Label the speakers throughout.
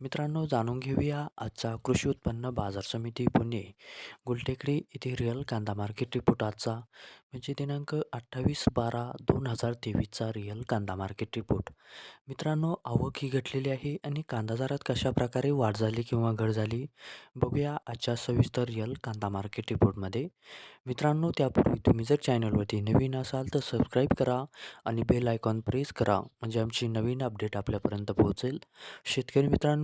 Speaker 1: मित्रांनो जाणून घेऊया आजचा कृषी उत्पन्न बाजार समिती पुणे. गुलटेकडी येथे रिअल कांदा मार्केट रिपोर्ट आजचा. म्हणजे दिनांक अठ्ठावीस बारा दोन हजार तेवीसचा रिअल कांदा मार्केट रिपोर्ट मित्रांनो आवक ही घटलेली आहे आणि कांदा दरात कशा प्रकारे वाढ झाली किंवा घट झाली बघूया आजच्या सविस्तर रिअल कांदा मार्केट रिपोर्टमध्ये मित्रांनो त्यापूर्वी तुम्ही जर चॅनलवरती नवीन असाल तर सबस्क्राईब करा आणि बेल आयकॉन प्रेस करा. म्हणजे आमची नवीन अपडेट आपल्यापर्यंत पोहोचेल. शेतकरी मित्रांनो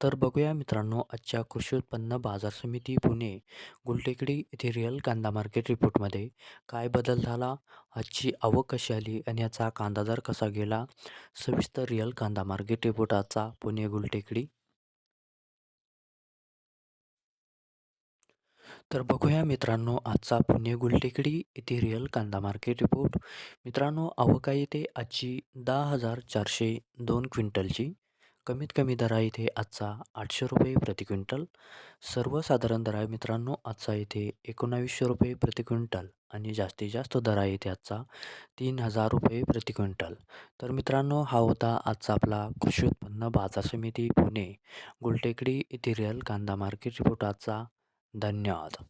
Speaker 1: तर बघूया मित्रांनो आजच्या कृषी उत्पन्न बाजार समिती पुणे गुलटेकडी येथे रिअल कांदा मार्केट रिपोर्टमध्ये काय बदल झाला आजची आवक कशी आली आणि याचा कांदा दर कसा गेला? सविस्तर रिअल कांदा मार्केट रिपोर्ट आजचा पुणे गुलटेकडी. तर बघूया मित्रांनो आजचा पुणे गुलटेकडी येथे रिअल कांदा मार्केट रिपोर्ट मित्रांनो आवक आहे आजची दहा हजार चारशे दोन क्विंटलची. कमीत कमी दर आहे इथे आजचा आठशे रुपये प्रति क्विंटल. सर्वसाधारण दर आहे मित्रांनो आजचा इथे एकोणावीसशे रुपये प्रति क्विंटल आणि जास्तीत जास्त दर आहे इथे आजचा तीन हजार रुपये प्रति क्विंटल. तर मित्रांनो हा होता आजचा आपला कृषी उत्पन्न बाजार समिती पुणे. गुलटेकडी इथे रिअल कांदा मार्केट रिपोर्ट आजचा. धन्यवाद.